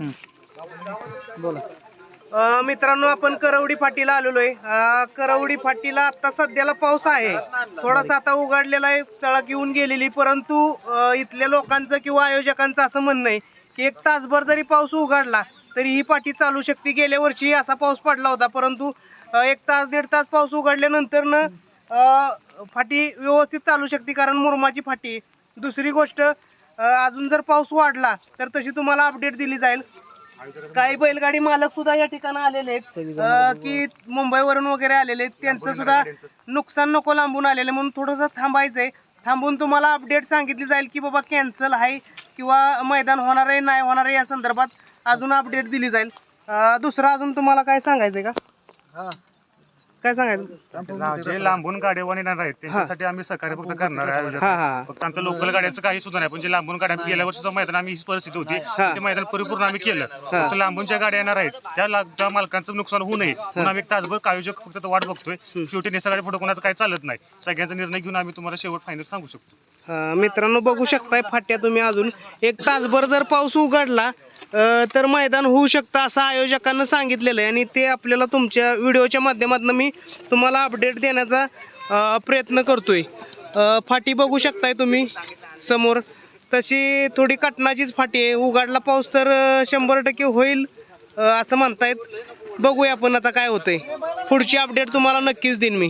बोला. अ, मित्रांनो आपण करवडी फाटीला आलेलो आहे अ, करवडी फाटीला आता सध्याला पाऊस आहे. थोडासा आता उघडलेला आहे चळक येऊन गेलेली परंतु अ, इथल्या लोकांचं किंवा आयोजकांचं असं म्हणणं आहे की एक तासभर जरी पाऊस उघडला तरी ही पाटी चालू शकते. गेल्या वर्षी असा पाऊस पडला होता परंतु अ, एक तास दीड तास पाऊस उघडल्यानंतर न फाटी व्यवस्थित चालू शकते कारण मुरमाची फाटी आहे. दुसरी गोष्ट अजून जर पाऊस वाढला तर तशी तुम्हाला अपडेट दिली जाईल. काही बैलगाडी मालक सुद्धा या ठिकाणी आलेले आहेत. की मुंबईवरून वगैरे आलेले आहेत. त्यांचं सुद्धा नुकसान नको लांबून आलेले. म्हणून थोडंसं थांबायचंय. थांबून तुम्हाला अपडेट सांगितली जाईल की बाबा कॅन्सल आहे किंवा मैदान होणार आहे नाही होणार आहे या संदर्भात अजून अपडेट दिली जाईल. दुसरं अजून तुम्हाला काय सांगायचंय का? काय सांगायचं? जे लांबून गाड्या येणार आहेत त्यांच्यासाठी आम्ही सहकार्य फक्त करणार आहे. हा हा. फक्त आमच्या लोकल गाड्यांचं काही सुद्धा नाही पण जे लांबून गाड्या गेल्या वर्षीचं मैदान आम्ही हीच परिस्थिती होती ते मैदान परिपूर्ण आम्ही केलं. फक्त लांबून ज्या गाड्या येणार आहेत त्या ला- त्या मालकांचं नुकसान होऊ नये. म्हणून आम्ही एक तासभर आयोजक फक्त वाट बघतोय. शेवटी निसर्गाच्या पुढे कोणाचं काही चालत नाही. सगळ्यांचा निर्णय घेऊन आम्ही तुम्हाला शेवट फायनल सांगू शकतो. अ, मित्रांनो बघू शकताय फाट्या तुम्ही अजून. एक तासभर जर पाऊस उघडला तर मैदान होऊ शकतं असं आयोजकांना सांगितलेलं आहे आणि ते आपल्याला तुमच्या व्हिडिओच्या माध्यमातून मी तुम्हाला अपडेट देण्याचा प्रयत्न करतोय. आहे फाटी बघू शकताय तुम्ही समोर. तशी थोडी कटनाचीच फाटी आहे. उघाडला पाऊस तर शंभर टक्के होईल असं म्हणतायत. बघूया आपण आता काय होतंय. पुढची अपडेट तुम्हाला नक्कीच देईन मी.